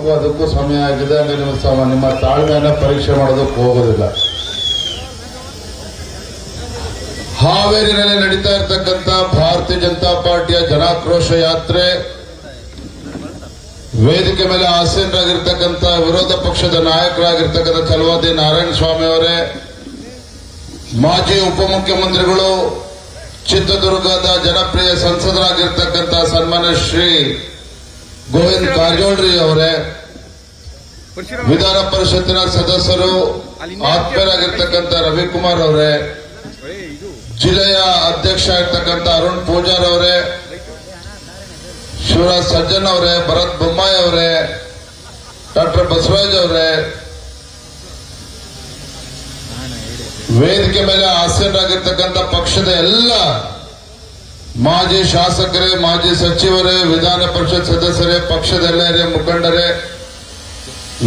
ಮಾಡಬೇಕು ಅದಕ್ಕೂ ಸಮಯ ಆಗಿದೆ. ಹಂಗೆ ನಿಮ್ಮ ಸಮ, ನಿಮ್ಮ ತಾಳ್ಮೆಯನ್ನು ಪರೀಕ್ಷೆ ಮಾಡೋದಕ್ಕೆ ಹೋಗೋದಿಲ್ಲ. ಹಾವೇರಿನಲ್ಲಿ ನಡೀತಾ ಇರತಕ್ಕಂಥ ಭಾರತೀಯ ಜನತಾ ಪಾರ್ಟಿಯ ಜನಾಕ್ರೋಶ ಯಾತ್ರೆ, ವೇದಿಕೆ ಮೇಲೆ ಆಸೀನರಾಗಿರ್ತಕ್ಕಂಥ ವಿರೋಧ ಪಕ್ಷದ ನಾಯಕರಾಗಿರ್ತಕ್ಕಂಥ ಚಲವಾದಿ ನಾರಾಯಣ ಸ್ವಾಮಿ ಅವರೇ, ಮಾಜಿ ಉಪಮುಖ್ಯಮಂತ್ರಿಗಳು, ಚಿತ್ರದುರ್ಗದ ಜನಪ್ರಿಯ ಸಂಸದರಾಗಿರ್ತಕ್ಕಂಥ ಸನ್ಮಾನ್ಯ ಶ್ರೀ ಗೋವಿಂದ್ ಕಾರಜೋಳ್ರಿ ಅವರೇ. ವಿಧಾನ ಪರಿಷತ್ತಿನ ಸದಸ್ಯರು ಆತ್ಮೀಯರಾಗಿರ್ತಕ್ಕಂಥ ರವಿಕುಮಾರ್ ಅವರೇ. ಜಿಲ್ಲೆಯ ಅಧ್ಯಕ್ಷ ಆಗಿರ್ತಕ್ಕಂಥ ಅರುಣ್ ಪೂಜಾರ್ ಅವರೇ. ಶಿವರಾಜ್ ಸಜ್ಜನ್ ಅವರೇ ಭರತ್ ಬೊಮ್ಮಾಯಿ ಅವರೇ ಡಾಕ್ಟರ್ ಬಸವರಾಜ್ ಅವರೇ. ವೇದಿಕೆ ಮೇಲೆ ಆಸೀನರಾಗಿರ್ತಕ್ಕಂಥ ಪಕ್ಷದ ಎಲ್ಲ ಮಾಜಿ ಶಾಸಕರೇ, ಮಾಜಿ ಸಚಿವರೇ, ವಿಧಾನ ಪರಿಷತ್ ಸದಸ್ಯರೇ, ಪಕ್ಷದ ಎಲ್ಲರೇ ಮುಖಂಡರೇ,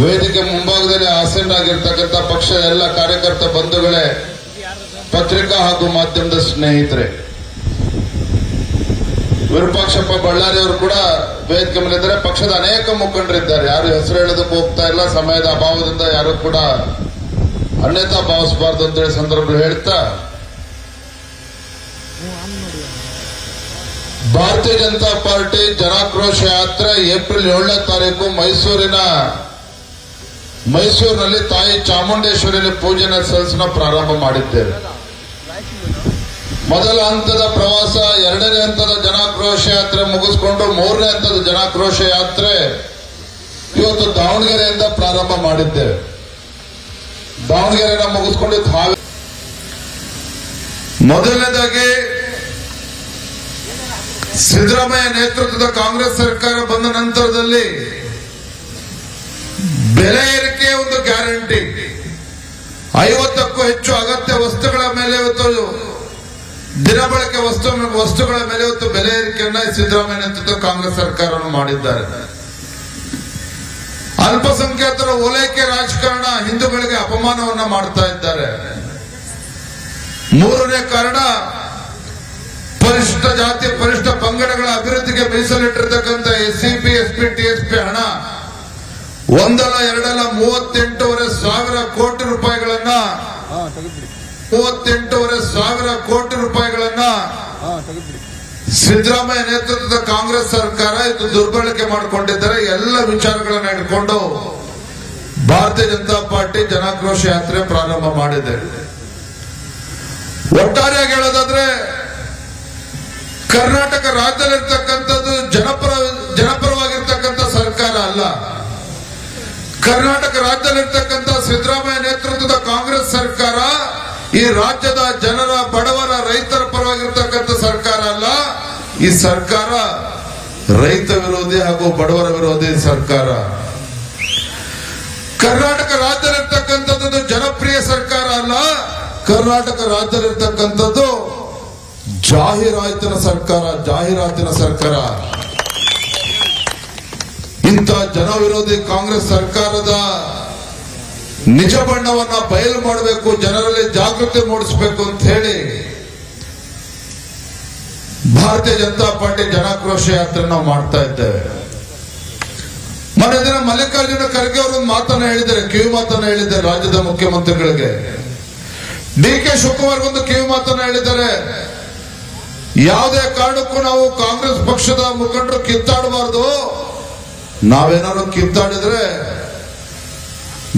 ವೇದಿಕೆ ಮುಂಭಾಗದಲ್ಲಿ ಆಸೀನರಾಗಿರ್ತಕ್ಕಂಥ ಪಕ್ಷದ ಎಲ್ಲ ಕಾರ್ಯಕರ್ತ ಬಂಧುಗಳೇ, ಪತ್ರಿಕಾ ಹಾಗೂ ಮಾಧ್ಯಮದ ಸ್ನೇಹಿತರೆ. ವಿರೂಪಾಕ್ಷಪ್ಪ ಬಳ್ಳಾರಿ ಅವರು ಕೂಡ ವೇದಿಕೆ ಮೇಲೆ ಇದ್ದಾರೆ. ಪಕ್ಷದ ಅನೇಕ ಮುಖಂಡರಿದ್ದಾರೆ ಯಾರು ಹೆಸರು ಹೇಳೋದಕ್ಕೆ ಹೋಗ್ತಾ ಇಲ್ಲ. ಸಮಯದ ಅಭಾವದಿಂದ ಯಾರು ಕೂಡ ಅನ್ಯತಾ ಭಾವಿಸಬಾರ್ದು ಅಂತೇಳಿ ಸಂದರ್ಭ ಹೇಳ್ತಾ ಭಾರತೀಯ ಜನತಾ ಪಾರ್ಟಿ ಜನಾಕ್ರೋಶ ಯಾತ್ರೆ ಏಪ್ರಿಲ್ ಏಳನೇ ತಾರೀಕು ಮೈಸೂರಿನ, ಮೈಸೂರಿನಲ್ಲಿ ತಾಯಿ ಚಾಮುಂಡೇಶ್ವರಿಯಲ್ಲಿ ಪೂಜೆನ ಸಲ್ಲಿಸನ ಪ್ರಾರಂಭ ಮಾಡಿದ್ದೇವೆ. ಮೊದಲ ಹಂತದ ಪ್ರವಾಸ, ಎರಡನೇ ಹಂತದ ಜನಾಕ್ರೋಶ ಯಾತ್ರೆ ಮುಗಿಸ್ಕೊಂಡು ಮೂರನೇ ಹಂತದ ಜನಾಕ್ರೋಶ ಯಾತ್ರೆ ಇವತ್ತು ದಾವಣಗೆರೆಯಿಂದ ಪ್ರಾರಂಭ ಮಾಡಿದ್ದೇವೆ. ದಾವಣಗೆರೆನ ಮುಗಿಸ್ಕೊಂಡು ಮೊದಲನೇದಾಗಿ ಸಿದ್ದರಾಮಯ್ಯ ನೇತೃತ್ವದ ಕಾಂಗ್ರೆಸ್ ಸರ್ಕಾರ ಬಂದ ನಂತರದಲ್ಲಿ ಬೆಲೆ ಏರಿಕೆ ಒಂದು ಗ್ಯಾರಂಟಿ. ಐವತ್ತಕ್ಕೂ ಹೆಚ್ಚು ಅಗತ್ಯ ವಸ್ತುಗಳ ಮೇಲೆ ಇವತ್ತು ದಿನಬಳಕೆ ವಸ್ತು, ವಸ್ತುಗಳ ಮೇಲೆ ಇವತ್ತು ಬೆಲೆ ಏರಿಕೆಯನ್ನ ಸಿದ್ದರಾಮಯ್ಯ ನೇತೃತ್ವದ ಕಾಂಗ್ರೆಸ್ ಸರ್ಕಾರವನ್ನು ಮಾಡಿದ್ದಾರೆ. ಅಲ್ಪಸಂಖ್ಯಾತರ ಓಲೈಕೆ ರಾಜಕಾರಣ ಹಿಂದೂಗಳಿಗೆ ಅಪಮಾನವನ್ನ ಮಾಡ್ತಾ ಇದ್ದಾರೆ. ಮೂರನೇ ಕಾರಣ ಪರಿಶಿಷ್ಟ ಜಾತಿ ಪರಿಶಿಷ್ಟ ಪಂಗಡಗಳ ಅಭಿವೃದ್ಧಿಗೆ ಮೀಸಲಿಟ್ಟಿರ್ತಕ್ಕಂಥ S C P S P T S P ಹಣ. ಒಂದಲ್ಲ ಎರಡಲ್ಲ ಮೂವತ್ತೆಂಟೂವರೆ ಸಾವಿರ ಕೋಟಿ ರೂಪಾಯಿಗಳನ್ನ ಮೂವತ್ತೆಂಟೂವರೆ ಸಾವಿರ ಕೋಟಿ ರೂಪಾಯಿಗಳನ್ನ ಸಿದ್ದರಾಮಯ್ಯ ನೇತೃತ್ವದ ಕಾಂಗ್ರೆಸ್ ಸರ್ಕಾರ ಇದು ದುರ್ಬಳಕೆ ಮಾಡಿಕೊಂಡಿದ್ದಾರೆ. ಎಲ್ಲ ವಿಚಾರಗಳನ್ನ ಇಟ್ಕೊಂಡು ಭಾರತೀಯ ಜನತಾ ಪಾರ್ಟಿ ಜನಾಕ್ರೋಶ ಯಾತ್ರೆ ಪ್ರಾರಂಭ ಮಾಡಿದೆ. ಒಟ್ಟಾರೆಯಾಗಿ ಹೇಳೋದಾದ್ರೆ ಕರ್ನಾಟಕ ರಾಜ್ಯದಲ್ಲಿರ್ತಕ್ಕಂಥದ್ದು ಜನಪರ, ಜನಪರವಾಗಿರ್ತಕ್ಕಂಥ ಸರ್ಕಾರ ಅಲ್ಲ. ಕರ್ನಾಟಕ ರಾಜ್ಯದಲ್ಲಿರ್ತಕ್ಕಂಥ ಸಿದ್ದರಾಮಯ್ಯ ನೇತೃತ್ವದ ಕಾಂಗ್ರೆಸ್ ಸರ್ಕಾರ ಈ ರಾಜ್ಯದ ಜನರ, ಬಡವರ, ರೈತರ ಪರವಾಗಿರ್ತಕ್ಕಂಥ ಸರ್ಕಾರ ಅಲ್ಲ. ಈ ಸರ್ಕಾರ ರೈತ ವಿರೋಧಿ ಹಾಗೂ ಬಡವರ ವಿರೋಧಿ ಸರ್ಕಾರ. ಕರ್ನಾಟಕ ರಾಜ್ಯದಲ್ಲಿರ್ತಕ್ಕಂಥದ್ದು ಜನಪ್ರಿಯ ಸರ್ಕಾರ ಅಲ್ಲ. ಕರ್ನಾಟಕ ರಾಜ್ಯದಲ್ಲಿರ್ತಕ್ಕಂಥದ್ದು ಜಾಹೀರಾತಿನ ಸರ್ಕಾರ ಜಾಹೀರಾತಿನ ಸರ್ಕಾರ. ಇಂಥ ಜನ ವಿರೋಧಿ ಕಾಂಗ್ರೆಸ್ ಸರ್ಕಾರದ ನಿಜ ಬಣ್ಣವನ್ನ ಬಯಲು ಮಾಡಬೇಕು, ಜನರಲ್ಲಿ ಜಾಗೃತಿ ಮೂಡಿಸಬೇಕು ಅಂತ ಹೇಳಿ ಭಾರತೀಯ ಜನತಾ ಪಾರ್ಟಿ ಜನಾಕ್ರೋಶ ಯಾತ್ರೆ ನಾವು ಮಾಡ್ತಾ ಇದ್ದೇವೆ. ಮೊನ್ನೆ ದಿನ ಮಲ್ಲಿಕಾರ್ಜುನ ಖರ್ಗೆ ಒಂದು ಮಾತನ್ನ ಹೇಳಿದ್ದಾರೆ, ಕಿವಿ ಮಾತನ್ನ ಹೇಳಿದ್ದಾರೆ ರಾಜ್ಯದ ಮುಖ್ಯಮಂತ್ರಿಗಳಿಗೆ. ಡಿ ಕೆ ಶಿವಕುಮಾರ್ ಒಂದು ಕಿವಿ ಮಾತನ್ನ ಹೇಳಿದ್ದಾರೆ. ಯಾವುದೇ ಕಾರಣಕ್ಕೂ ನಾವು ಕಾಂಗ್ರೆಸ್ ಪಕ್ಷದ ಮುಖಂಡರು ಕಿತ್ತಾಡಬಾರದು. ನಾವೇನಾದ್ರು ಕಿತ್ತಾಡಿದ್ರೆ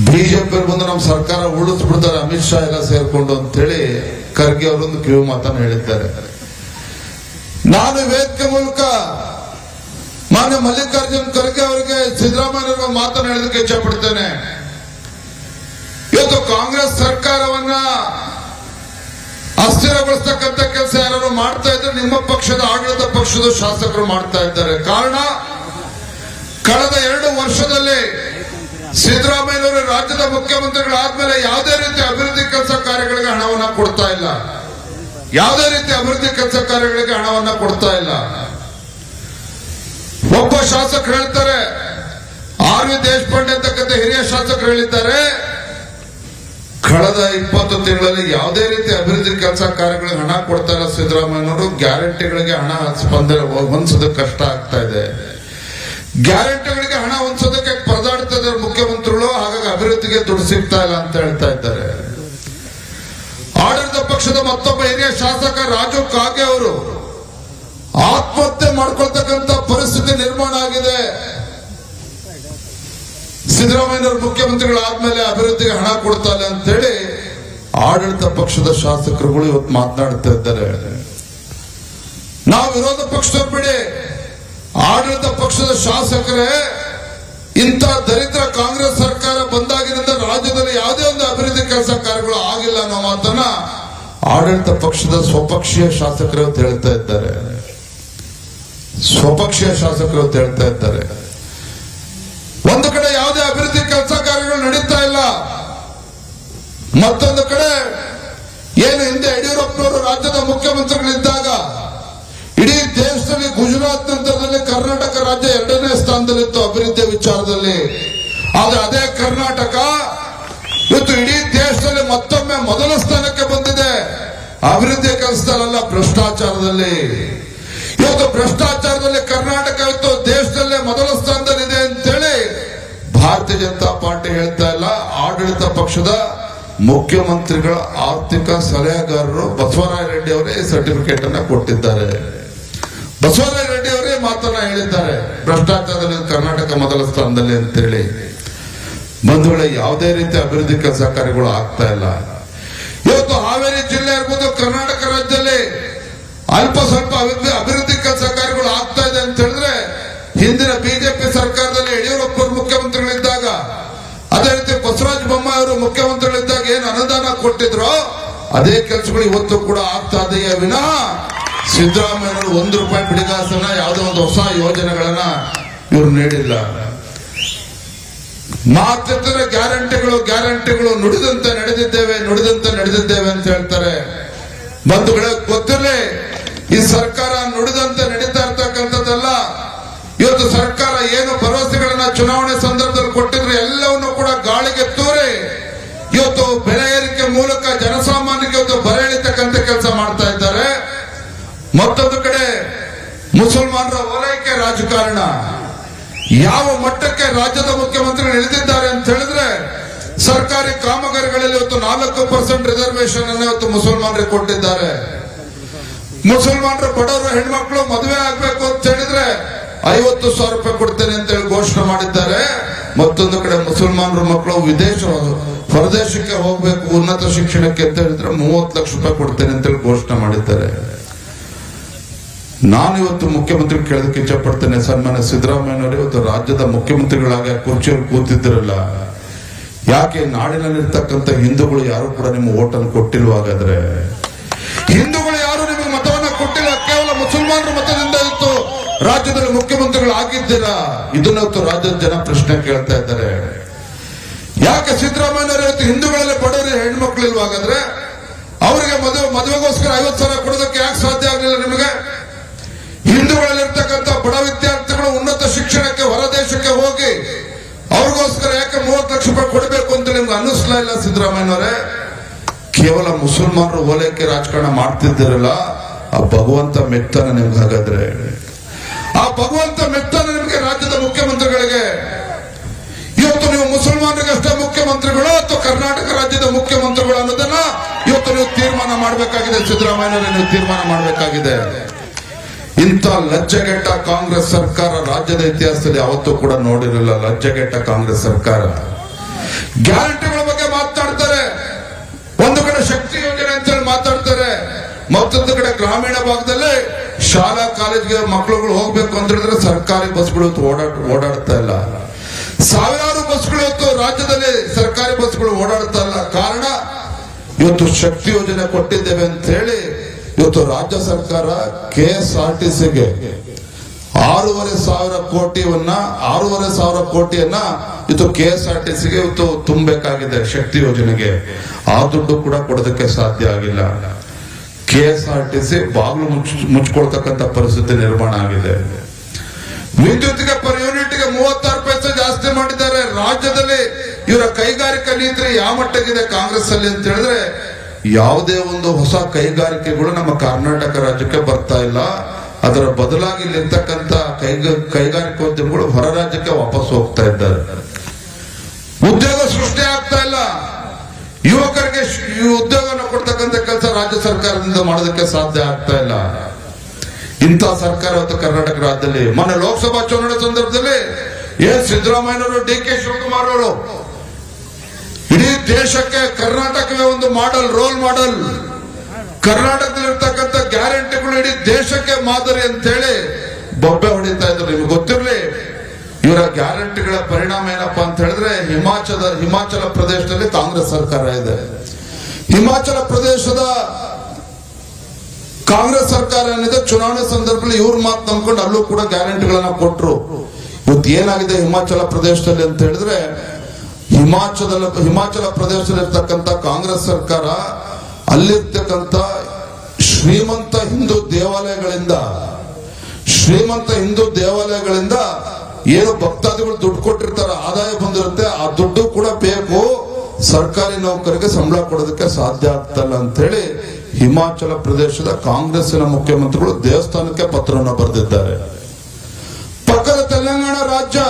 ಬಿಜೆಪಿ ಬಂದು ನಮ್ಮ ಸರ್ಕಾರ ಉಳಿಸ್ಬಿಡ್ತಾರೆ ಅಮಿತ್ ಶಾ ಎಲ್ಲ ಸೇರ್ಕೊಂಡು ಅಂತೇಳಿ ಖರ್ಗೆ ಅವರೊಂದು ಕಿವಿ ಮಾತನ್ನು ಹೇಳಿದ್ದಾರೆ. ನಾನು ವೇದಿಕೆ ಮೂಲಕ ಮಾನ್ಯ ಮಲ್ಲಿಕಾರ್ಜುನ್ ಖರ್ಗೆ ಅವರಿಗೆ ಸಿದ್ದರಾಮಯ್ಯ ಮಾತನ್ನು ಹೇಳೋದಕ್ಕೆ ಇಚ್ಛಪಡ್ತೇನೆ ಇವತ್ತು ಕಾಂಗ್ರೆಸ್ ಸರ್ಕಾರವನ್ನ ಅಸ್ಥಿರಗೊಳಿಸ್ತಕ್ಕಂಥ ಕೆಲಸ ಯಾರು ಮಾಡ್ತಾ ಇದ್ರೆ ನಿಮ್ಮ ಪಕ್ಷದ ಆಡಳಿತ ಪಕ್ಷದ ಶಾಸಕರು ಮಾಡ್ತಾ ಇದ್ದಾರೆ. ಕಾರಣ, ಕಳೆದ ಎರಡು ವರ್ಷದಲ್ಲಿ ಸಿದ್ದರಾಮಯ್ಯನವರು ರಾಜ್ಯದ ಮುಖ್ಯಮಂತ್ರಿಗಳಾದ್ಮೇಲೆ ಯಾವುದೇ ರೀತಿ ಅಭಿವೃದ್ಧಿ ಕೆಲಸ ಕಾರ್ಯಗಳಿಗೆ ಹಣವನ್ನ ಕೊಡ್ತಾ ಇಲ್ಲ. ಯಾವುದೇ ರೀತಿ ಅಭಿವೃದ್ಧಿ ಕೆಲಸ ಕಾರ್ಯಗಳಿಗೆ ಹಣವನ್ನ ಕೊಡ್ತಾ ಇಲ್ಲ. ಒಬ್ಬ ಶಾಸಕರು ಹೇಳ್ತಾರೆ, ಆರ್ ವಿ ದೇಶಪಾಂಡೆ ಅಂತಕ್ಕಂಥ ಹಿರಿಯ ಶಾಸಕರು ಹೇಳಿದ್ದಾರೆ ಕಳೆದ ಇಪ್ಪತ್ತು ತಿಂಗಳಲ್ಲಿ ಯಾವುದೇ ರೀತಿ ಅಭಿವೃದ್ಧಿ ಕೆಲಸ ಕಾರ್ಯಗಳಿಗೆ ಹಣ ಕೊಡ್ತಾ ಇಲ್ಲ ಸಿದ್ದರಾಮಯ್ಯನವರು. ಗ್ಯಾರಂಟಿಗಳಿಗೆ ಹಣ ಸ್ಪಂದನೆ ಹೊಂದಿಸೋದಕ್ಕೆ ಕಷ್ಟ ಆಗ್ತಾ ಇದೆ. ಗ್ಯಾರಂಟಿಗಳಿಗೆ ಹಣ ಹೊಂದಿಸೋದಕ್ಕೆ ಹಾಗಾಗಿ ಅಭಿವೃದ್ಧಿಗೆ ದುಡ್ಡು ಇಲ್ಲ ಅಂತ ಹೇಳ್ತಾ ಇದ್ದಾರೆ. ಆಡಳಿತ ಪಕ್ಷದ ಮತ್ತೊಬ್ಬ ಹಿರಿಯ ಶಾಸಕ ರಾಜು ಕಾಗೆ ಅವರು ಆತ್ಮಹತ್ಯೆ ಮಾಡ್ಕೊಳ್ತಕ್ಕಂತ ಪರಿಸ್ಥಿತಿ ನಿರ್ಮಾಣ ಆಗಿದೆ. ಸಿದ್ದರಾಮಯ್ಯನವರು ಮುಖ್ಯಮಂತ್ರಿಗಳಾದ್ಮೇಲೆ ಅಭಿವೃದ್ಧಿಗೆ ಹಣ ಕೊಡ್ತಾರೆ ಅಂತೇಳಿ ಆಡಳಿತ ಪಕ್ಷದ ಶಾಸಕರುಗಳು ಇವತ್ತು ಮಾತನಾಡ್ತಾ ಇದ್ದಾರೆ. ನಾವು ವಿರೋಧ ಪಕ್ಷದವ್ರು ಬಿಡಿ ಆಡಳಿತ ಪಕ್ಷದ ಶಾಸಕರೇ, ಇಂಥ ದರಿದ್ರ ಕಾಂಗ್ರೆಸ್ ಸರ್ಕಾರ ಬಂದಾಗಿನಿಂದ ರಾಜ್ಯದಲ್ಲಿ ಯಾವುದೇ ಒಂದು ಅಭಿವೃದ್ಧಿ ಕೆಲಸ ಕಾರ್ಯಗಳು ಆಗಿಲ್ಲ ಅನ್ನೋ ಮಾತನ್ನ ಆಡಳಿತ ಪಕ್ಷದ ಸ್ವಪಕ್ಷೀಯ ಶಾಸಕರು ಅಂತ ಹೇಳ್ತಾ ಇದ್ದಾರೆ. ಸ್ವಪಕ್ಷೀಯ ಶಾಸಕರು ಅಂತ ಹೇಳ್ತಾ ಇದ್ದಾರೆ. ಮತ್ತೊಂದು ಕಡೆ, ಏನು ಹಿಂದೆ ಯಡಿಯೂರಪ್ಪನವರು ರಾಜ್ಯದ ಮುಖ್ಯಮಂತ್ರಿಗಳಿದ್ದಾಗ, ಇಡೀ ದೇಶದಲ್ಲಿ ಗುಜರಾತ್ ನಂತರದಲ್ಲಿ ಕರ್ನಾಟಕ ರಾಜ್ಯ ಎರಡನೇ ಸ್ಥಾನದಲ್ಲಿತ್ತು ಅಭಿವೃದ್ಧಿ ವಿಚಾರದಲ್ಲಿ. ಆದ್ರೆ ಅದೇ ಕರ್ನಾಟಕ ಇವತ್ತು ಇಡೀ ದೇಶದಲ್ಲಿ ಮತ್ತೊಮ್ಮೆ ಮೊದಲ ಸ್ಥಾನಕ್ಕೆ ಬಂದಿದೆ. ಅಭಿವೃದ್ಧಿ ಕೆಲಸದಲ್ಲ ಭ್ರಷ್ಟಾಚಾರದಲ್ಲಿ. ಇವತ್ತು ಭ್ರಷ್ಟಾಚಾರದಲ್ಲಿ ಕರ್ನಾಟಕ ಇತ್ತು ದೇಶದಲ್ಲೇ ಮೊದಲ ಸ್ಥಾನದಲ್ಲಿದೆ ಅಂತೇಳಿ ಭಾರತೀಯ ಜನತಾ ಪಾರ್ಟಿ ಹೇಳ್ತಾ ಇಲ್ಲ. ಆಡಳಿತ ಪಕ್ಷದ ಮುಖ್ಯಮಂತ್ರಿಗಳ ಆರ್ಥಿಕ ಸಲಹೆಗಾರರು ಬಸವರಾಯ ರೆಡ್ಡಿ ಅವರೇ ಸರ್ಟಿಫಿಕೇಟ್ ಅನ್ನ ಕೊಟ್ಟಿದ್ದಾರೆ. ಬಸವರಾಯ ರೆಡ್ಡಿ ಅವರೇ ಮಾತನ್ನ ಹೇಳಿದ್ದಾರೆ. ಭ್ರಷ್ಟಾಚಾರದಲ್ಲಿ ಕರ್ನಾಟಕ ಮೊದಲ ಸ್ಥಾನದಲ್ಲಿ ಅಂತೇಳಿ ಬಂಧುಗಳೇ ಯಾವುದೇ ರೀತಿ ಅಭಿವೃದ್ಧಿ ಕೆಲಸ ಕಾರ್ಯಗಳು ಆಗ್ತಾ ಇಲ್ಲ. ಇವತ್ತು ಹಾವೇರಿ ಜಿಲ್ಲೆ ಇರ್ಬೋದು ಕರ್ನಾಟಕ ರಾಜ್ಯದಲ್ಲಿ ಅಲ್ಪ ಸ್ವಲ್ಪ ಅಭಿವೃದ್ಧಿ ಕೆಲಸ ಕಾರ್ಯಗಳು ಆಗ್ತಾ ಇದೆ ಅಂತ ಹೇಳಿದ್ರೆ ಹಿಂದಿನ ಬಿಜೆಪಿ ಸರ್ಕಾರದಲ್ಲಿ ಯಡಿಯೂರಪ್ಪ ಮುಖ್ಯಮಂತ್ರಿಗಳಿದ್ದಾಗ, ಅದೇ ರೀತಿ ಬಸವರಾಜ ಬೊಮ್ಮಾಯಿ ಅವರು ಮುಖ್ಯಮಂತ್ರಿಗಳಿದ್ದಾಗ ಅನುದಾನ ಕೊಟ್ಟಿದ್ರು ಅದೇ ಕೆಲಸಗಳು ಇವತ್ತು ಕೂಡ ಆಗ್ತಾ ಇದೆಯೇ ವಿನಃ ಸಿದ್ದರಾಮಯ್ಯನವರು ಒಂದು ರೂಪಾಯಿ ಬಿಡಿಗಾಸನ ಯಾವುದೋ ಒಂದು ಹೊಸ ಯೋಜನೆಗಳನ್ನ ಇವರು ನೀಡಿಲ್ಲ ಮಾತಿದ್ರೆ ಗ್ಯಾರಂಟಿಗಳು ಗ್ಯಾರಂಟಿಗಳು ನುಡಿದಂತೆ ನಡೆದಿದ್ದೇವೆ ನುಡಿದಂತೆ ನಡೆದಿದ್ದೇವೆ ಅಂತ ಹೇಳ್ತಾರೆ. ಬಂಧುಗಳ, ಗೊತ್ತಿರಲಿ, ಈ ಸರ್ಕಾರ ನುಡಿದಂತೆ ನಡೀತಾ ಇರ್ತಕ್ಕಂಥದ್ದಲ್ಲ. ಇವತ್ತು ಸರ್ಕಾರ ಏನು ಭರವಸೆಗಳನ್ನ ಚುನಾವಣೆ ಸಂದರ್ಭದಲ್ಲಿ ಕೊಟ್ಟಿದ್ರು ಎಲ್ಲವನ್ನು ಕೂಡ ಗಾಳಿಗೆ ತೂರಿ ಇವತ್ತು ಬೆಲೆ ಏರಿಕೆ ಮೂಲಕ ಜನಸಾಮಾನ್ಯರಿಗೆ ಇವತ್ತು ಬರ ಎಳಿತಕ್ಕಂಥ ಕೆಲಸ ಮಾಡ್ತಾ ಇದ್ದಾರೆ. ಮತ್ತೊಂದು ಕಡೆ ಮುಸಲ್ಮಾನರ ಓಲೈಕೆ ರಾಜಕಾರಣ. ಯಾವ ಮಟ್ಟಕ್ಕೆ ರಾಜ್ಯದ ಮುಖ್ಯಮಂತ್ರಿ ಇಳಿದಿದ್ದಾರೆ ಅಂತ ಹೇಳಿದ್ರೆ, ಸರ್ಕಾರಿ ಕಾಮಗಾರಿಗಳಲ್ಲಿ ಇವತ್ತು ನಾಲ್ಕು ಪರ್ಸೆಂಟ್ ರಿಸರ್ವೇಶನ್ ಅನ್ನು ಇವತ್ತು ಮುಸಲ್ಮಾನರಿಗೆ ಕೊಟ್ಟಿದ್ದಾರೆ. ಮುಸಲ್ಮಾನರು ಬಡವರು ಹೆಣ್ಮಕ್ಳು ಮದುವೆ ಆಗ್ಬೇಕು ಅಂತ ಹೇಳಿದ್ರೆ ಐವತ್ತು ಸಾವಿರ ರೂಪಾಯಿ ಕೊಡ್ತೇನೆ ಅಂತ ಹೇಳಿ ಘೋಷಣೆ ಮಾಡಿದ್ದಾರೆ. ಮತ್ತೊಂದು ಕಡೆ ಮುಸಲ್ಮಾನರ ಮಕ್ಕಳು ವಿದೇಶ ಹೊರದೇಶಕ್ಕೆ ಹೋಗ್ಬೇಕು ಉನ್ನತ ಶಿಕ್ಷಣಕ್ಕೆ ಅಂತ ಹೇಳಿದ್ರೆ ಮೂವತ್ತು ಲಕ್ಷ ರೂಪಾಯಿ ಕೊಡ್ತೇನೆ ಅಂತ ಹೇಳಿ ಘೋಷಣೆ ಮಾಡಿದ್ದಾರೆ. ನಾನು ಇವತ್ತು ಮುಖ್ಯಮಂತ್ರಿ ಕೇಳೋದಕ್ಕೆ ಇಚ್ಛಪಡ್ತೇನೆ. ಸನ್ಮಾನ್ಯ ಸಿದ್ದರಾಮಯ್ಯನವರು ಇವತ್ತು ರಾಜ್ಯದ ಮುಖ್ಯಮಂತ್ರಿಗಳಾಗಿ ಕುರ್ಚಿಯಲ್ಲಿ ಕೂತಿದ್ದಿರಲ್ಲ ಯಾಕೆ ನಾಡಿನಲ್ಲಿರ್ತಕ್ಕಂಥ ಹಿಂದೂಗಳು ಯಾರು ಕೂಡ ನಿಮ್ಮ ಓಟನ್ನು ಕೊಟ್ಟಿಲ್ವ ಹಾಗಾದ್ರೆ? ಹಿಂದೂಗಳು ಯಾರು ನಿಮಗೆ ಮತವನ್ನ ಕೊಟ್ಟಿಲ್ಲ. ಕೇವಲ ಮುಸಲ್ಮಾನರು ಮತದಿಂದ ಇತ್ತು. ರಾಜ್ಯದಲ್ಲಿ ಮುಖ್ಯಮಂತ್ರಿಗಳು ಆಗಿದ್ದೀರಾ ಇದನ್ನ ರಾಜ್ಯದ ಜನ ಪ್ರಶ್ನೆ ಕೇಳ್ತಾ ಇದ್ದಾರೆ. ಯಾಕೆ ಸಿದ್ದರಾಮಯ್ಯನವರು ಇವತ್ತು ಹಿಂದೂಗಳಲ್ಲಿ ಬಡವರು ಹೆಣ್ಮಕ್ಳು ಇಲ್ವಾ ಹಾಗಾದ್ರೆ ಅವರಿಗೆ ಮದುವೆ, ಮದುವೆಗೋಸ್ಕರ ಐವತ್ತು ಸಾವಿರ ಕೊಡೋದಕ್ಕೆ ಯಾಕೆ ಸಾಧ್ಯ ಆಗಲಿಲ್ಲ ನಿಮಗೆ? ಹಿಂದೂಗಳಲ್ಲಿರ್ತಕ್ಕಂಥ ಬಡ ವಿದ್ಯಾರ್ಥಿಗಳು ಉನ್ನತ ಶಿಕ್ಷಣಕ್ಕೆ ಹೊರದೇಶಕ್ಕೆ ಹೋಗಿ ಅವ್ರಿಗೋಸ್ಕರ ಯಾಕೆ ಮೂವತ್ತು ಲಕ್ಷ ರೂಪಾಯಿ ಕೊಡಬೇಕು ಅಂತ ನಿಮ್ಗೆ ಅನ್ನಿಸ್ಲಾ ಇಲ್ಲ ಸಿದ್ದರಾಮಯ್ಯನವರೇ? ಕೇವಲ ಮುಸಲ್ಮಾನರು ಓಲೈಕೆ ರಾಜಕಾರಣ ಮಾಡ್ತಿದ್ದಿರಲ್ಲ, ಆ ಭಗವಂತ ಮೆತ್ತನ ನಿಮ್ಗೆ ಹಾಗಾದ್ರೆ. ಆ ಭಗವಂತ ಮುಖ್ಯಮಂತ್ರಿಗಳು ಅನ್ನೋದನ್ನ ಇವತ್ತು ನೀವು ತೀರ್ಮಾನ ಮಾಡಬೇಕಾಗಿದೆ. ಸಿದ್ದರಾಮಯ್ಯನವರೇ ನೀವು ತೀರ್ಮಾನ ಮಾಡಬೇಕಾಗಿದೆ. ಇಂಥ ಲಜ್ಜೆಗೆಟ್ಟ ಕಾಂಗ್ರೆಸ್ ಸರ್ಕಾರ ರಾಜ್ಯದ ಇತಿಹಾಸದಲ್ಲಿ ಯಾವತ್ತೂ ಕೂಡ ನೋಡಿರಲಿಲ್ಲ. ಲಜ್ಜೆಗೆಟ್ಟ ಕಾಂಗ್ರೆಸ್ ಸರ್ಕಾರ. ಗ್ಯಾರಂಟಿಗಳ ಬಗ್ಗೆ ಮಾತಾಡ್ತಾರೆ. ಒಂದು ಕಡೆ ಶಕ್ತಿ ಯೋಜನೆ ಅಂತ ಹೇಳಿ ಮಾತಾಡ್ತಾರೆ. ಮತ್ತೊಂದು ಕಡೆ ಗ್ರಾಮೀಣ ಭಾಗದಲ್ಲಿ ಶಾಲಾ, ಕಾಲೇಜ್ಗೆ ಮಕ್ಕಳುಗಳು ಹೋಗ್ಬೇಕು ಅಂತ ಹೇಳಿದ್ರೆ ಸರ್ಕಾರಿ ಬಸ್ಗಳು ಓಡಾಡ್ ಓಡಾಡ್ತಾ ಇಲ್ಲ. ಸಾವಿರಾರು ಬಸ್ಗಳು ಇವತ್ತು ರಾಜ್ಯದಲ್ಲಿ ಸರ್ಕಾರಿ ಬಸ್ಗಳು ಓಡಾಡ್ತಾ ಕಾರಣ, ಇವತ್ತು ಶಕ್ತಿ ಯೋಜನೆ ಕೊಟ್ಟಿದ್ದೇವೆ ಅಂತ ಹೇಳಿ ಇವತ್ತು ರಾಜ್ಯ ಸರ್ಕಾರ ಕೆ ಎಸ್ ಆರ್ ಟಿ ಸಿಗೆ ಆರೂವರೆ ಸಾವಿರ ಕೋಟಿಯನ್ನ, ಆರೂವರೆ ಸಾವಿರ ಕೋಟಿಯನ್ನ ಇವತ್ತು ಕೆ ಎಸ್ ಆರ್ ಟಿ ಸಿಗೆ ಇವತ್ತು ತುಂಬಬೇಕಾಗಿದೆ ಶಕ್ತಿ ಯೋಜನೆಗೆ. ಆ ದುಡ್ಡು ಕೂಡ ಕೊಡೋದಕ್ಕೆ ಸಾಧ್ಯ ಆಗಿಲ್ಲ. K S R T C ಬಾಗಿಲು ಮುಚ್ಚ ಮುಚ್ಕೊಳ್ತಕ್ಕಂತ ಪರಿಸ್ಥಿತಿ ನಿರ್ಮಾಣ ಆಗಿದೆ. ವಿದ್ಯುತ್ಗೆ ಪರ್ ಯೂನಿಟ್ಗೆ ಮೂವತ್ತಾರು ಪೈಸೆ ಜಾಸ್ತಿ ಮಾಡಿದ್ದಾರೆ. ರಾಜ್ಯದಲ್ಲಿ ಇವರ ಕೈಗಾರಿಕಾ ನೀತಿ ಯಾವ ಮಟ್ಟಕ್ಕಿದೆ ಕಾಂಗ್ರೆಸ್ ಅಲ್ಲಿ ಅಂತ ಹೇಳಿದ್ರೆ, ಯಾವುದೇ ಒಂದು ಹೊಸ ಕೈಗಾರಿಕೆಗಳು ನಮ್ಮ ಕರ್ನಾಟಕ ರಾಜ್ಯಕ್ಕೆ ಬರ್ತಾ ಇಲ್ಲ. ಅದರ ಬದಲಾಗಿ ಇಲ್ಲಿರ್ತಕ್ಕಂಥ ಕೈಗ, ಕೈಗಾರಿಕೋದ್ಯಮಗಳು ಹೊರ ರಾಜ್ಯಕ್ಕೆ ವಾಪಸ್ ಹೋಗ್ತಾ ಇದ್ದಾರೆ. ಉದ್ಯೋಗ ಸೃಷ್ಟಿ ಆಗ್ತಾ ಇಲ್ಲ. ಯುವಕರಿಗೆ ಉದ್ಯೋಗವನ್ನು ಕೊಡ್ತಕ್ಕಂಥ ಕೆಲಸ ರಾಜ್ಯ ಸರ್ಕಾರದಿಂದ ಮಾಡೋದಕ್ಕೆ ಸಾಧ್ಯ ಆಗ್ತಾ ಇಲ್ಲ. ಇಂಥ ಸರ್ಕಾರ ಇವತ್ತು ಕರ್ನಾಟಕ ರಾಜ್ಯದಲ್ಲಿ, ಮೊನ್ನೆ ಲೋಕಸಭಾ ಚುನಾವಣೆ ಸಂದರ್ಭದಲ್ಲಿ ಏನ್ ಸಿದ್ದರಾಮಯ್ಯನವರು, ಡಿ. ಕೆ. ಶಿವಕುಮಾರ್ ಅವರು ಇಡೀ ದೇಶಕ್ಕೆ ಕರ್ನಾಟಕವೇ ಒಂದು ಮಾಡಲ್ ರೋಲ್ ಮಾಡೆಲ್ ಕರ್ನಾಟಕದಲ್ಲಿರ್ತಕ್ಕಂಥ ಗ್ಯಾರಂಟಿಗಳು ಇಡೀ ದೇಶಕ್ಕೆ ಮಾದರಿ ಅಂತೇಳಿ ಬೊಬ್ಬೆ ಹೊಡಿತಾ ಇದ್ರು. ನಿಮ್ಗೆ ಗೊತ್ತಿರಲಿ, ಇವರ ಗ್ಯಾರಂಟಿಗಳ ಪರಿಣಾಮ ಏನಪ್ಪಾ ಅಂತ ಹೇಳಿದ್ರೆ ಹಿಮಾಚಲ ಹಿಮಾಚಲ ಪ್ರದೇಶದಲ್ಲಿ ಕಾಂಗ್ರೆಸ್ ಸರ್ಕಾರ ಇದೆ. ಹಿಮಾಚಲ ಪ್ರದೇಶದ ಕಾಂಗ್ರೆಸ್ ಸರ್ಕಾರ ಏನಿದೆ, ಚುನಾವಣೆ ಸಂದರ್ಭದಲ್ಲಿ ಇವ್ರ ಮಾತು ನಂಬ್ಕೊಂಡು ಅಲ್ಲೂ ಕೂಡ ಗ್ಯಾರಂಟಿಗಳನ್ನ ಕೊಟ್ರು. ಇವತ್ತು ಏನಾಗಿದೆ ಹಿಮಾಚಲ ಪ್ರದೇಶದಲ್ಲಿ ಅಂತ ಹೇಳಿದ್ರೆ ಹಿಮಾಚಲ ಹಿಮಾಚಲ ಪ್ರದೇಶದಲ್ಲಿರ್ತಕ್ಕಂಥ ಕಾಂಗ್ರೆಸ್ ಸರ್ಕಾರ, ಅಲ್ಲಿರ್ತಕ್ಕಂಥ ಶ್ರೀಮಂತ ಹಿಂದೂ ದೇವಾಲಯಗಳಿಂದ, ಶ್ರೀಮಂತ ಹಿಂದೂ ದೇವಾಲಯಗಳಿಂದ ಏನು ಭಕ್ತಾದಿಗಳು ದುಡ್ಡು ಕೊಟ್ಟಿರ್ತಾರ ಆದಾಯ ಬಂದಿರುತ್ತೆ, ಆ ದುಡ್ಡು ಕೂಡ ಬೇಕು. ಸರ್ಕಾರಿ ನೌಕರಿಗೆ ಸಂಬಳ ಕೊಡೋದಕ್ಕೆ ಸಾಧ್ಯ ಆಗ್ತಲ್ಲ ಅಂತ ಹೇಳಿ ಹಿಮಾಚಲ ಪ್ರದೇಶದ ಕಾಂಗ್ರೆಸ್ಸಿನ ಮುಖ್ಯಮಂತ್ರಿಗಳು ದೇವಸ್ಥಾನಕ್ಕೆ ಪತ್ರವನ್ನು ಬರೆದಿದ್ದಾರೆ. ಪಕ್ಕದ ತೆಲಂಗಾಣ ರಾಜ್ಯ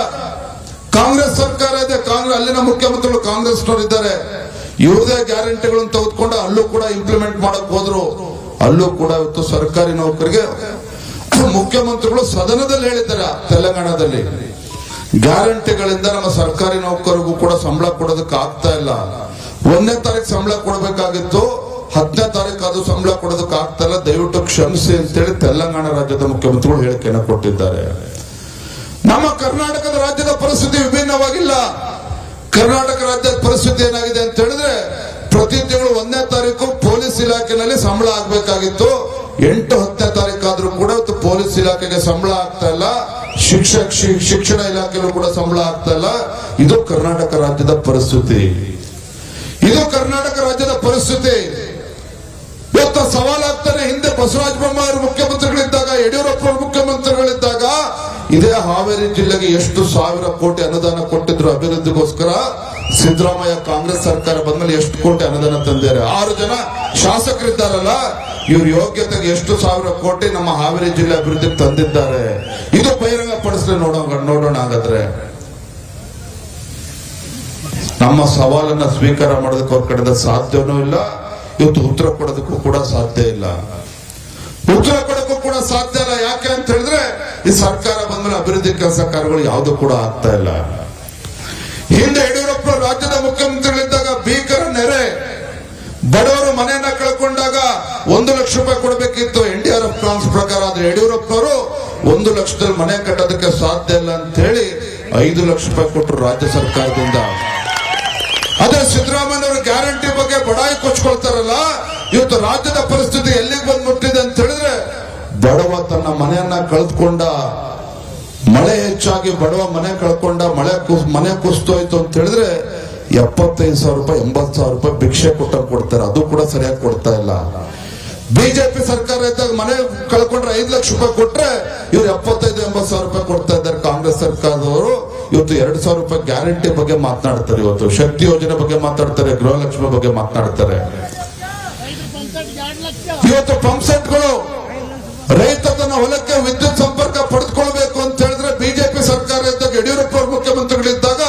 ಕಾಂಗ್ರೆಸ್ ಸರ್ಕಾರ ಇದೆ ಕಾಂಗ್ರೆಸ್ ಅಲ್ಲಿನ ಮುಖ್ಯಮಂತ್ರಿಗಳು ಕಾಂಗ್ರೆಸ್ನವರಿದ್ದಾರೆ ಇವ್ರದೇ ಗ್ಯಾರಂಟಿಗಳನ್ನು ತೆಗೆದುಕೊಂಡು ಅಲ್ಲೂ ಕೂಡ ಇಂಪ್ಲಿಮೆಂಟ್ ಮಾಡಕ್ ಹೋದ್ರು. ಅಲ್ಲೂ ಕೂಡ ಇವತ್ತು ಸರ್ಕಾರಿ ನೌಕರಿಗೆ ಮುಖ್ಯಮಂತ್ರಿಗಳು ಸದನದಲ್ಲಿ ಹೇಳಿದ್ದಾರೆ, ತೆಲಂಗಾಣದಲ್ಲಿ. ಗ್ಯಾರಂಟಿಗಳಿಂದ ನಮ್ಮ ಸರ್ಕಾರಿ ನೌಕರಿಗೂ ಕೂಡ ಸಂಬಳ ಕೊಡೋದಕ್ಕೆ ಆಗ್ತಾ ಇಲ್ಲ. ಒಂದನೇ ತಾರೀಕು ಸಂಬಳ ಕೊಡಬೇಕಾಗಿತ್ತು, ಹತ್ತನೇ ತಾರೀಕು ಅದು ಸಂಬಳ ಕೊಡೋದಕ್ಕೆ ಆಗ್ತಾ ಇಲ್ಲ. ದಯವಿಟ್ಟು ಕ್ಷಮಿಸಿ ಅಂತೇಳಿ ತೆಲಂಗಾಣ ರಾಜ್ಯದ ಮುಖ್ಯಮಂತ್ರಿಗಳು ಹೇಳಿಕೆಯನ್ನು ಕೊಟ್ಟಿದ್ದಾರೆ. ನಮ್ಮ ಕರ್ನಾಟಕದ ರಾಜ್ಯದ ಪರಿಸ್ಥಿತಿ ವಿಭಿನ್ನವಾಗಿಲ್ಲ. ಕರ್ನಾಟಕ ರಾಜ್ಯದ ಪರಿಸ್ಥಿತಿ ಏನಾಗಿದೆ ಅಂತ ಹೇಳಿದ್ರೆ, ಪ್ರತಿ ತಿಂಗಳು ಒಂದನೇ ತಾರೀಕು ಪೊಲೀಸ್ ಇಲಾಖೆನಲ್ಲಿ ಸಂಬಳ ಆಗ್ಬೇಕಾಗಿತ್ತು. ಎಂಟು ಹತ್ತನೇ ತಾರೀಕು ಆದ್ರೂ ಕೂಡ ಪೊಲೀಸ್ ಇಲಾಖೆಗೆ ಸಂಬಳ ಆಗ್ತಾ ಇಲ್ಲ. ಶಿಕ್ಷಕ ಶಿಕ್ಷಣ ಇಲಾಖೆಯಲ್ಲೂ ಕೂಡ ಸಂಬಳ ಆಗ್ತಾ ಇಲ್ಲ. ಇದು ಕರ್ನಾಟಕ ರಾಜ್ಯದ ಪರಿಸ್ಥಿತಿ. ಇದು ಕರ್ನಾಟಕ ರಾಜ್ಯದ ಪರಿಸ್ಥಿತಿ. ಇವತ್ತು ಸವಾಲಾಗ್ತಾನೆ, ಹಿಂದೆ ಬಸವರಾಜ ಬೊಮ್ಮಾಯಿ ಮುಖ್ಯಮಂತ್ರಿಗಳಿದ್ದಾಗ, ಯಡಿಯೂರಪ್ಪ ಮುಖ್ಯಮಂತ್ರಿಗಳಿದ್ದಾಗ, ಇದೇ ಹಾವೇರಿ ಜಿಲ್ಲೆಗೆ ಎಷ್ಟು ಸಾವಿರ ಕೋಟಿ ಅನುದಾನ ಕೊಟ್ಟಿದ್ರು ಅಭಿವೃದ್ಧಿಗೋಸ್ಕರ, ಸಿದ್ದರಾಮಯ್ಯ ಕಾಂಗ್ರೆಸ್ ಸರ್ಕಾರ ಬಂದ್ಮೇಲೆ ಎಷ್ಟು ಕೋಟಿ ಅನುದಾನ ತಂದಿದ್ದಾರೆ. ಆರು ಜನ ಶಾಸಕರಿದ್ದಾರಲ್ಲ, ಇವ್ರ ಯೋಗ್ಯತೆಗೆ ಎಷ್ಟು ಸಾವಿರ ಕೋಟಿ ನಮ್ಮ ಹಾವೇರಿ ಜಿಲ್ಲೆ ಅಭಿವೃದ್ಧಿ ತಂದಿದ್ದಾರೆ. ಇದು ಬಹಿರಂಗ ಪಡಿಸಲಿ ನೋಡೋಣ ನೋಡೋಣ ಹಾಗಾದ್ರೆ. ನಮ್ಮ ಸವಾಲನ್ನ ಸ್ವೀಕಾರ ಮಾಡೋದಕ್ಕೆ ಅವ್ರ ಕಡೆಯಿಂದ ಸಾಧ್ಯವೂ ಇಲ್ಲ. ಇವತ್ತು ಉತ್ತರ ಕೊಡೋದಕ್ಕೂ ಕೂಡ ಸಾಧ್ಯ ಇಲ್ಲ. ಉತ್ತರ ಕೊಡೋಕ್ಕೂ ಕೂಡ ಸಾಧ್ಯ ಇಲ್ಲ. ಯಾಕೆ ಅಂತ ಹೇಳಿದ್ರೆ, ಈ ಸರ್ಕಾರ ಬಂದ್ರೆ ಅಭಿವೃದ್ಧಿ ಕೆಲಸ ಕಾರ್ಯಗಳು ಯಾವುದು ಕೂಡ ಆಗ್ತಾ ಇಲ್ಲ. ಹಿಂದೆ ಯಡಿಯೂರಪ್ಪ ರಾಜ್ಯದ ಮುಖ್ಯಮಂತ್ರಿಗಳಿದ್ದಾಗ ಭೀಕರ ನೆರೆ. ಬಡವರು ಮನೆಯನ್ನ ಕಳ್ಕೊಂಡಾಗ ಒಂದು ಲಕ್ಷ ರೂಪಾಯಿ ಕೊಡಬೇಕಿತ್ತು. N D R F plans ಪ್ರಕಾರ ಆದ್ರೆ ಯಡಿಯೂರಪ್ಪನವರು ಒಂದು ಲಕ್ಷದಲ್ಲಿ ಮನೆ ಕಟ್ಟೋದಕ್ಕೆ ಸಾಧ್ಯ ಇಲ್ಲ ಅಂತ ಹೇಳಿ ಐದು ಲಕ್ಷ ರೂಪಾಯಿ ಕೊಟ್ಟರು ರಾಜ್ಯ ಸರ್ಕಾರದಿಂದ. ಅದೇ ಸಿದ್ದರಾಮಯ್ಯನವರು ಬಡಾಯಿ ಕೊಚ್ಕೊಳ್ತಾರಲ್ಲ, ಇವತ್ತು ರಾಜ್ಯದ ಪರಿಸ್ಥಿತಿ ಎಲ್ಲಿಗೆ ಬಂದು ಮುಟ್ಟಿದೆ ಅಂತ ಹೇಳಿದ್ರೆ, ಬಡವ ತನ್ನ ಮನೆಯನ್ನ ಕಳೆದುಕೊಂಡ, ಮಳೆ ಹೆಚ್ಚಾಗಿ ಬಡವ ಮನೆ ಕಳ್ಕೊಂಡ, ಮಳೆ ಮನೆ ಕುಸ್ತೋಯ್ತು ಅಂತ ಹೇಳಿದ್ರೆ, ಎಪ್ಪತ್ತೈದು ಸಾವಿರ ರೂಪಾಯಿ, ಎಂಬತ್ತು ಸಾವಿರ ರೂಪಾಯಿ ಭಿಕ್ಷೆ ಕೊಟ್ಟ ಕೊಡ್ತಾರೆ. ಅದು ಕೂಡ ಸರಿಯಾಗಿ ಕೊಡ್ತಾ ಇಲ್ಲ. ಬಿಜೆಪಿ ಸರ್ಕಾರ ಇದ್ದಾಗ ಮನೆ ಕಳ್ಕೊಂಡ್ರೆ ಐದು ಲಕ್ಷ ರೂಪಾಯಿ ಕೊಟ್ರೆ, ಇವ್ರು ಎಪ್ಪತ್ತೈದು, ಎಂಬತ್ತು ಸಾವಿರ ರೂಪಾಯಿ ಕೊಡ್ತಾ ಇದ್ದಾರೆ ಕಾಂಗ್ರೆಸ್ ಸರ್ಕಾರದವರು. ಇವತ್ತು ಎರಡು ಸಾವಿರ ರೂಪಾಯಿ ಗ್ಯಾರಂಟಿ ಬಗ್ಗೆ ಮಾತನಾಡ್ತಾರೆ ಇವತ್ತು. ಶಕ್ತಿ ಯೋಜನೆ ಬಗ್ಗೆ ಮಾತಾಡ್ತಾರೆ ಗೃಹಲಕ್ಷ್ಮಿ ಬಗ್ಗೆ ಮಾತನಾಡ್ತಾರೆ. ಇವತ್ತು ಪಂಪ್ ಸೆಟ್ಗಳು ರೈತ ತನ್ನ ಹೊಲಕ್ಕೆ ವಿದ್ಯುತ್ ಸಂಪರ್ಕ ಪಡೆದುಕೊಳ್ಬೇಕು ಅಂತ ಹೇಳಿದ್ರೆ ಬಿಜೆಪಿ ಸರ್ಕಾರ ಇದ್ದಾಗ, ಯಡಿಯೂರಪ್ಪ ಅವರು ಮುಖ್ಯಮಂತ್ರಿಗಳಿದ್ದಾಗ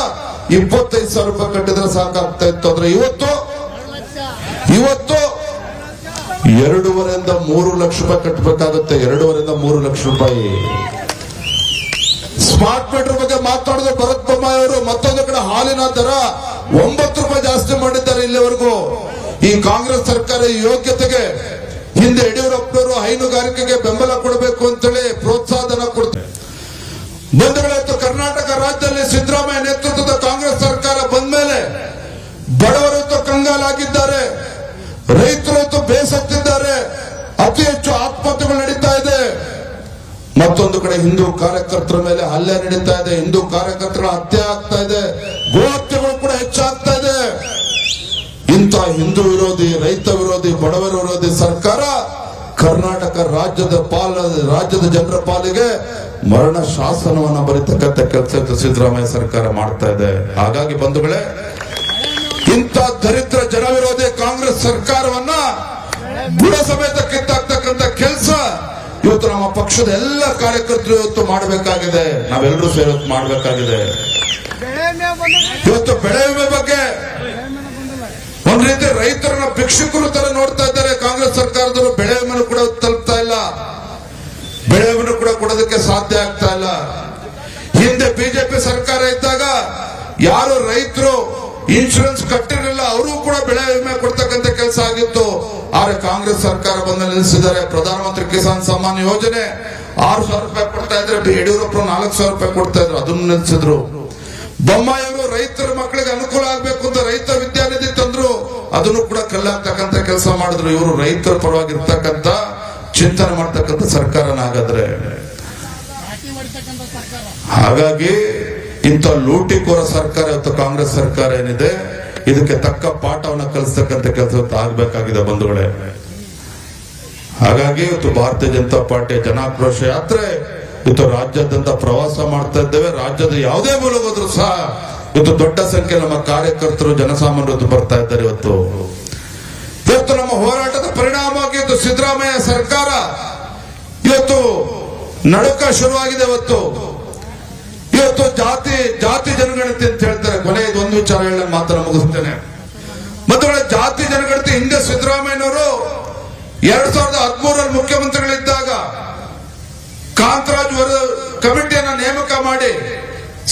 ಇಪ್ಪತ್ತೈದು ಸಾವಿರ ರೂಪಾಯಿ ಕಟ್ಟಿದ್ರೆ ಸಾಕಾಗ್ತಾ ಇತ್ತು. ಅಂದ್ರೆ ಇವತ್ತು ಇವತ್ತು ಎರಡೂವರೆಯಿಂದ ಮೂರು ಲಕ್ಷ ರೂಪಾಯಿ ಕಟ್ಟಬೇಕಾಗುತ್ತೆ. ಎರಡೂವರೆಯಿಂದ ಮೂರು ಲಕ್ಷ ರೂಪಾಯಿ. ಸ್ಮಾರ್ಟ್ ಮೀಟರ್ ಬಗ್ಗೆ ಮಾತಾಡಿದ್ರೆ ಭರತ್ ಬೊಮ್ಮಾಯಿ ಅವರು, ಮತ್ತೊಂದು ಕಡೆ ಹಾಲಿನ ದರ ಒಂಬತ್ತು ರೂಪಾಯಿ ಜಾಸ್ತಿ ಮಾಡಿದ್ದಾರೆ ಇಲ್ಲಿವರೆಗೂ. ಈ ಕಾಂಗ್ರೆಸ್ ಸರ್ಕಾರ ಯೋಗ್ಯತೆಗೆ ಹಿಂದೆ ಯಡಿಯೂರಪ್ಪನವರು ಹೈನುಗಾರಿಕೆಗೆ ಬೆಂಬಲ ಕೊಡಬೇಕು ಮತ್ತೊಂದು ಕಡೆ ಹಿಂದೂ ಕಾರ್ಯಕರ್ತರ ಮೇಲೆ ಹಲ್ಲೆ ನಡೀತಾ ಇದೆ, ಹಿಂದೂ ಕಾರ್ಯಕರ್ತರ ಹತ್ಯೆ ಆಗ್ತಾ ಇದೆ, ಗೋಹತ್ಯೆಗಳು ಕೂಡ ಹೆಚ್ಚಾಗ್ತಾ ಇದೆ. ಇಂಥ ಹಿಂದೂ ವಿರೋಧಿ, ರೈತ ವಿರೋಧಿ, ಬಡವರ ವಿರೋಧಿ ಸರ್ಕಾರ ಕರ್ನಾಟಕ ರಾಜ್ಯದ ಪಾಲ, ರಾಜ್ಯದ ಜನರ ಪಾಲಿಗೆ ಮರಣ ಶಾಸನವನ್ನ ಬರೀತಕ್ಕಂಥ ಕೆಲಸ ಸಿದ್ದರಾಮಯ್ಯ ಸರ್ಕಾರ ಮಾಡ್ತಾ ಇದೆ. ಹಾಗಾಗಿ ಬಂಧುಗಳೇ, ಇಂಥ ದರಿದ್ರ ಜನ ವಿರೋಧಿ ಕಾಂಗ್ರೆಸ್ ಸರ್ಕಾರವನ್ನ ಬುಡ ಸಮೇತ ಕಿತ್ತಾಕ್ತಕ್ಕಂಥ ಕೆಲಸ ಇವತ್ತು ನಮ್ಮ ಪಕ್ಷದ ಎಲ್ಲ ಕಾರ್ಯಕರ್ತರು ಇವತ್ತು ಮಾಡಬೇಕಾಗಿದೆ. ನಾವೆಲ್ಲರೂ ಸೇರಿ ಮಾಡಬೇಕಾಗಿದೆ. ಇವತ್ತು ಬೆಳೆ ವಿಮೆ ಬಗ್ಗೆ ಒಂದ್ ರೀತಿ ರೈತರನ್ನ ಭಿಕ್ಷುಕರು ತರ ನೋಡ್ತಾ ಇದ್ದಾರೆ. ಕಾಂಗ್ರೆಸ್ ಸರ್ಕಾರದವರು ಬೆಳೆ ವಿಮೆನೂ ಕೂಡ ತಲುಪ್ತಾ ಇಲ್ಲ. ಬೆಳೆ ವಿಮೆನೂ ಕೂಡ ಕೊಡೋದಕ್ಕೆ ಸಾಧ್ಯ ಆಗ್ತಾ ಇಲ್ಲ. ಹಿಂದೆ ಬಿಜೆಪಿ ಸರ್ಕಾರ ಇದ್ದಾಗ ಯಾರು ರೈತರು ಇನ್ಶೂರೆನ್ಸ್ ಕಟ್ಟಿರಲಿಲ್ಲ, ಅವರು ಕೂಡ ಬೆಳೆ ವಿಮೆ ಕೊಡ್ತಕ್ಕಂಥ ಕೆಲಸ ಆಗಿತ್ತು. ಆದ್ರೆ ಕಾಂಗ್ರೆಸ್ ಸರ್ಕಾರ ಬಂದ ನಿಲ್ಲಿಸಿದ್ದಾರೆ. ಪ್ರಧಾನಮಂತ್ರಿ ಕಿಸಾನ್ ಸಮ್ಮಾನ್ ಯೋಜನೆ. ಆರು ಸಾವಿರ ರೂಪಾಯಿ ಕೊಡ್ತಾ ಇದ್ರೆ ಯಡಿಯೂರಪ್ಪ ನಾಲ್ಕು ಸಾವಿರ ರೂಪಾಯಿ ಕೊಡ್ತಾ ಇದ್ರು, ಅದನ್ನು ನಿಲ್ಲಿಸಿದ್ರು. ಬೊಮ್ಮಾಯಿಯವರು ರೈತರ ಮಕ್ಕಳಿಗೆ ಅನುಕೂಲ ಆಗ್ಬೇಕು ಅಂತ ರೈತ ವಿದ್ಯಾನಿಧಿ ತಂದ್ರು. ಅದನ್ನು ಕೂಡ ಕಲ್ಲಾಗ್ತಕ್ಕಂಥ ಕೆಲಸ ಮಾಡಿದ್ರು. ಇವರು ರೈತರ ಪರವಾಗಿರ್ತಕ್ಕಂತ ಚಿಂತನೆ ಮಾಡ್ತಕ್ಕಂಥ ಸರ್ಕಾರನಾಗಾದ್ರೆ. ಹಾಗಾಗಿ ಇಂಥ ಲೂಟಿಕೋರ ಸರ್ಕಾರ ಇವತ್ತು ಕಾಂಗ್ರೆಸ್ ಸರ್ಕಾರ ಏನಿದೆ, ಇದಕ್ಕೆ ತಕ್ಕ ಪಾಠವನ್ನು ಕಲಿಸ್ತಕ್ಕಂಥ ಕೆಲಸ ಆಗ್ಬೇಕಾಗಿದೆ ಬಂಧುಗಳೇ. ಹಾಗಾಗಿ ಇವತ್ತು ಭಾರತೀಯ ಜನತಾ ಪಾರ್ಟಿಯ ಜನಾಕ್ರೋಶ ಯಾತ್ರೆ, ಇವತ್ತು ರಾಜ್ಯಾದ್ಯಂತ ಪ್ರವಾಸ ಮಾಡ್ತಾ ಇದ್ದೇವೆ. ರಾಜ್ಯದ ಯಾವುದೇ ಮೂಲಕ ಹೋದ್ರು ಸಹ ಇವತ್ತು ದೊಡ್ಡ ಸಂಖ್ಯೆ ನಮ್ಮ ಕಾರ್ಯಕರ್ತರು, ಜನಸಾಮಾನ್ಯರು ಬರ್ತಾ ಇದ್ದಾರೆ ಇವತ್ತು. ಇವತ್ತು ನಮ್ಮ ಹೋರಾಟದ ಪರಿಣಾಮವಾಗಿ ಇವತ್ತು ಸಿದ್ದರಾಮಯ್ಯ ಸರ್ಕಾರ ಇವತ್ತು ನಡುಕ ಶುರುವಾಗಿದೆ ಇವತ್ತು. ಇವತ್ತು ಜಾತಿ ಜಾತಿ ಜನಗಣತಿ ಅಂತ ಹೇಳ್ತಾರೆ. ಕೊನೆ ಒಂದು ವಿಚಾರ ಹೇಳಿ ಮಾತ್ರ ಮುಗಿಸ್ತೇನೆ. ಮತ್ತು ಜಾತಿ ಜನಗಣತಿ ಹಿಂದೆ ಸಿದ್ದರಾಮಯ್ಯನವರು ಎರಡ್ ಸಾವಿರದ ಹದಿಮೂರಲ್ಲಿ ಮುಖ್ಯಮಂತ್ರಿಗಳಿದ್ದಾಗ ಕಾಂತರಾಜ್ ವರ ಕಮಿಟಿಯನ್ನ ನೇಮಕ ಮಾಡಿ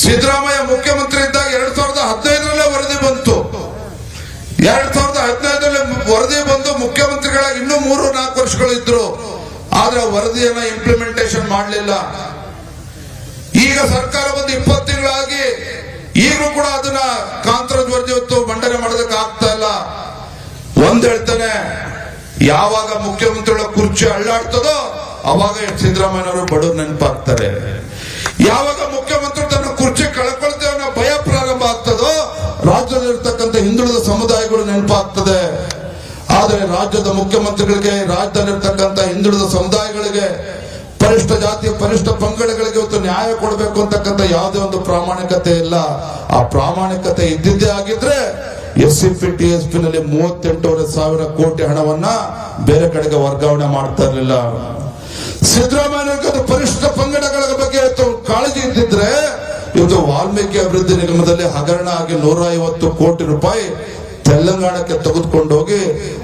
ಸಿದ್ದರಾಮಯ್ಯ ಮುಖ್ಯಮಂತ್ರಿ ಇದ್ದಾಗ ಎರಡ್ ಸಾವಿರದ ಹದಿನೈದರಲ್ಲೇ ವರದಿ ಬಂತು. ಎರಡ್ ಸಾವಿರದ ಹದಿನೈದರಲ್ಲಿ ವರದಿ ಬಂದು ಮುಖ್ಯಮಂತ್ರಿಗಳಾಗಿ ಇನ್ನೂ ಮೂರು ನಾಲ್ಕು ವರ್ಷಗಳು ಇದ್ರು. ಆದ್ರೆ ವರದಿಯನ್ನ ಇಂಪ್ಲಿಮೆಂಟೇಷನ್ ಮಾಡಲಿಲ್ಲ. ಈಗ ಸರ್ಕಾರ ಒಂದು ಇಪ್ಪತ್ತು ಆಗಿ ಈಗಲೂ ಕೂಡ ಅದನ್ನ ಕಾಂತರಾಜ್ ವರದಿ ಹೊತ್ತು ಮಂಡನೆ ಮಾಡೋದಕ್ಕೆ ಆಗ್ತಾ ಇಲ್ಲ. ಒಂದ್ ಹೇಳ್ತಾನೆ, ಯಾವಾಗ ಮುಖ್ಯಮಂತ್ರಿಗಳ ಕುರ್ಚಿ ಅಳ್ಳಾಡ್ತದೋ ಅವಾಗ ಸಿದ್ದರಾಮಯ್ಯನವರು ಬಡವರು ನೆನಪಾಗ್ತಾರೆ. ಯಾವಾಗ ಮುಖ್ಯಮಂತ್ರಿ ತನ್ನ ಕುರ್ಚಿ ಕಳ್ಕೊಳ್ತೇವೆ ಅನ್ನೋ ಭಯ ಪ್ರಾರಂಭ ಆಗ್ತದೋ ರಾಜ್ಯದಲ್ಲಿರ್ತಕ್ಕಂಥ ಹಿಂದುಳಿದ ಸಮುದಾಯಗಳು ನೆನಪಾಗ್ತದೆ. ಆದರೆ ರಾಜ್ಯದ ಮುಖ್ಯಮಂತ್ರಿಗಳಿಗೆ, ರಾಜ್ಯದಲ್ಲಿರ್ತಕ್ಕಂಥ ಹಿಂದುಳಿದ ಸಮುದಾಯಗಳಿಗೆ ಪರಿಷ್ಠ ಜಾತಿಯ ಪರಿಷ್ಠ ಪಂಗಡಗಳಿಗೆ ಇವತ್ತು ನ್ಯಾಯ ಕೊಡಬೇಕು ಅಂತಕ್ಕಂಥ ಯಾವುದೇ ಒಂದು ಪ್ರಾಮಾಣಿಕತೆ ಇಲ್ಲ. ಆ ಪ್ರಾಮಾಣಿಕತೆ ಇದ್ದಿದ್ದೇ ಆಗಿದ್ರೆ S C P T S P ನಲ್ಲಿ ಮೂವತ್ತೆಂಟೂವರೆ ಸಾವಿರ ಕೋಟಿ ಹಣವನ್ನ ಬೇರೆ ಕಡೆಗೆ ವರ್ಗಾವಣೆ ಮಾಡ್ತಾ ಇರಲಿಲ್ಲ. ಸಿದ್ದರಾಮಯ್ಯ ಪರಿಷ್ಠ ಪಂಗಡಗಳ ಬಗ್ಗೆ ಕಾಳಜಿ ಇದ್ದಿದ್ರೆ ಇವತ್ತು ವಾಲ್ಮೀಕಿ ಅಭಿವೃದ್ಧಿ ನಿಗಮದಲ್ಲಿ ಹಗರಣ ಆಗಿ ನೂರ ಐವತ್ತು ಕೋಟಿ ರೂಪಾಯಿ ತೆಲಂಗಾಣಕ್ಕೆ ತೆಗೆದುಕೊಂಡು ಹೋಗಿ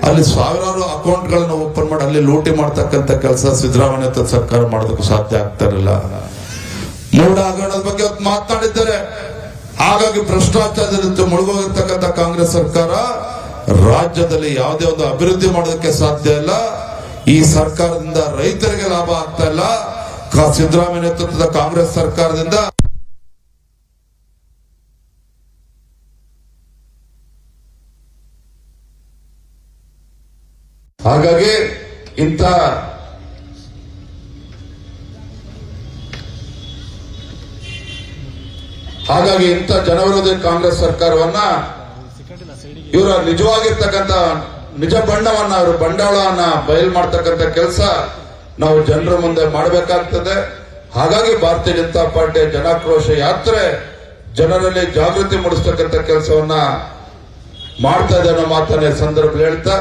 ಅಲ್ಲಿ ಸಾವಿರಾರು ಅಕೌಂಟ್ಗಳನ್ನು ಓಪನ್ ಮಾಡಿ ಅಲ್ಲಿ ಲೂಟಿ ಮಾಡ್ತಕ್ಕಂತ ಕೆಲಸ ಸಿದ್ದರಾಮಯ್ಯ ಸರ್ಕಾರ ಮಾಡೋದಕ್ಕೆ ಸಾಧ್ಯ ಆಗ್ತಾ ಇರಲಿಲ್ಲ. ಮೂಡ ಹಗರಣದ ಬಗ್ಗೆ ಮಾತಾಡಿದ್ದಾರೆ. ಹಾಗಾಗಿ ಭ್ರಷ್ಟಾಚಾರದಲ್ಲಿ ಮುಳುಗೋಗಿರ್ತಕ್ಕಂಥ ಕಾಂಗ್ರೆಸ್ ಸರ್ಕಾರ ರಾಜ್ಯದಲ್ಲಿ ಯಾವುದೇ ಒಂದು ಅಭಿವೃದ್ಧಿ ಮಾಡೋದಕ್ಕೆ ಸಾಧ್ಯ ಇಲ್ಲ. ಈ ಸರ್ಕಾರದಿಂದ ರೈತರಿಗೆ ಲಾಭ ಆಗ್ತಾ ಇಲ್ಲ. ಸಿದ್ದರಾಮಯ್ಯ ನೇತೃತ್ವದ ಕಾಂಗ್ರೆಸ್ ಸರ್ಕಾರದಿಂದ ಹಾಗಾಗಿ ಇಂಥ ಹಾಗಾಗಿ ಇಂಥ ಜನವಿರೋಧಿ ಕಾಂಗ್ರೆಸ್ ಸರ್ಕಾರವನ್ನ ಇವರ ನಿಜವಾಗಿರ್ತಕ್ಕಂಥ ನಿಜ ಬಂಡವನ್ನ ಅವರು ಬಂಡವಾಳವನ್ನ ಬಯಲು ಮಾಡ್ತಕ್ಕಂಥ ಕೆಲಸ ನಾವು ಜನರ ಮುಂದೆ ಮಾಡಬೇಕಾಗ್ತದೆ. ಹಾಗಾಗಿ ಭಾರತೀಯ ಜನತಾ ಪಾರ್ಟಿಯ ಜನಾಕ್ರೋಶ ಯಾತ್ರೆ ಜನರಲ್ಲಿ ಜಾಗೃತಿ ಮೂಡಿಸ್ತಕ್ಕಂಥ ಕೆಲಸವನ್ನ ಮಾಡ್ತಾ ಇದೆ ಅನ್ನೋ ಮಾತನ್ನ ಸಂದರ್ಭ ಹೇಳ್ತಾ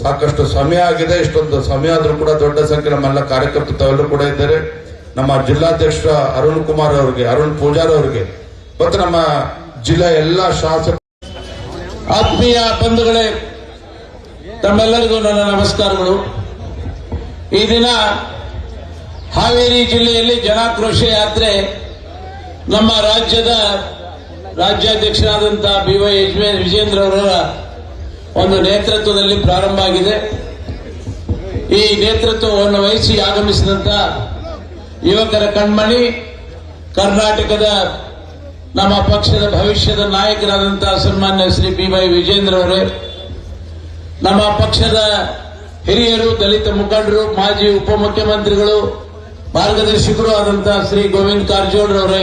ಸಾಕಷ್ಟು ಸಮಯ ಆಗಿದೆ. ಇಷ್ಟೊಂದು ಸಮಯ ಆದರೂ ಕೂಡ ದೊಡ್ಡ ಸಂಖ್ಯೆ ನಮ್ಮೆಲ್ಲ ಕಾರ್ಯಕರ್ತರು ತಾವೆಲ್ಲರೂ ಕೂಡ ಇದ್ದಾರೆ. ನಮ್ಮ ಜಿಲ್ಲಾಧ್ಯಕ್ಷ ಅರುಣ್ ಕುಮಾರ್ ಅವರಿಗೆ, ಅರುಣ್ ಪೂಜಾರ್ ಅವರಿಗೆ, ಮತ್ತು ನಮ್ಮ ಜಿಲ್ಲಾ ಎಲ್ಲಾ ಶಾಸಕ ಆತ್ಮೀಯ ಬಂಧುಗಳೇ, ತಮ್ಮೆಲ್ಲರಿಗೂ ನನ್ನ ನಮಸ್ಕಾರಗಳು. ಈ ದಿನ ಹಾವೇರಿ ಜಿಲ್ಲೆಯಲ್ಲಿ ಜನಾಕ್ರೋಶ ಯಾತ್ರೆ ನಮ್ಮ ರಾಜ್ಯದ ರಾಜ್ಯಾಧ್ಯಕ್ಷರಾದಂತಹ ಬಿ ವೈ ವಿಜೇಂದ್ರ ಅವರ ಒಂದು ನೇತೃತ್ವದಲ್ಲಿ ಪ್ರಾರಂಭ ಆಗಿದೆ. ಈ ನೇತೃತ್ವವನ್ನು ವಹಿಸಿ ಆಗಮಿಸಿದಂತ ಯುವಕರ ಕಣ್ಮಣಿ, ಕರ್ನಾಟಕದ ನಮ್ಮ ಪಕ್ಷದ ಭವಿಷ್ಯದ ನಾಯಕರಾದಂತಹ ಸನ್ಮಾನ್ಯ ಶ್ರೀ ಬಿ ವೈ ವಿಜೇಂದ್ರ ಅವರೇ, ನಮ್ಮ ಪಕ್ಷದ ಹಿರಿಯರು, ದಲಿತ ಮುಖಂಡರು, ಮಾಜಿ ಉಪಮುಖ್ಯಮಂತ್ರಿಗಳು, ಮಾರ್ಗದರ್ಶಕರು ಆದಂತಹ ಶ್ರೀ ಗೋವಿಂದ್ ಕಾರಜೋಳ್ ಅವರೇ,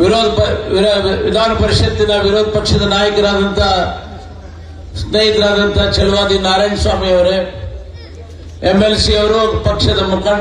ವಿರೋಧ ವಿಧಾನ ಪರಿಷತ್ತಿನ ವಿರೋಧ ಪಕ್ಷದ ನಾಯಕರಾದಂತಹ ಸ್ನೇಹಿತರಾದಂತಹ ಚಲವಾದಿ ನಾರಾಯಣ ಸ್ವಾಮಿ ಅವರೇ ಎಂಎಲ್ಸಿ ಅವರು ಪಕ್ಷದ ಮುಖಂಡ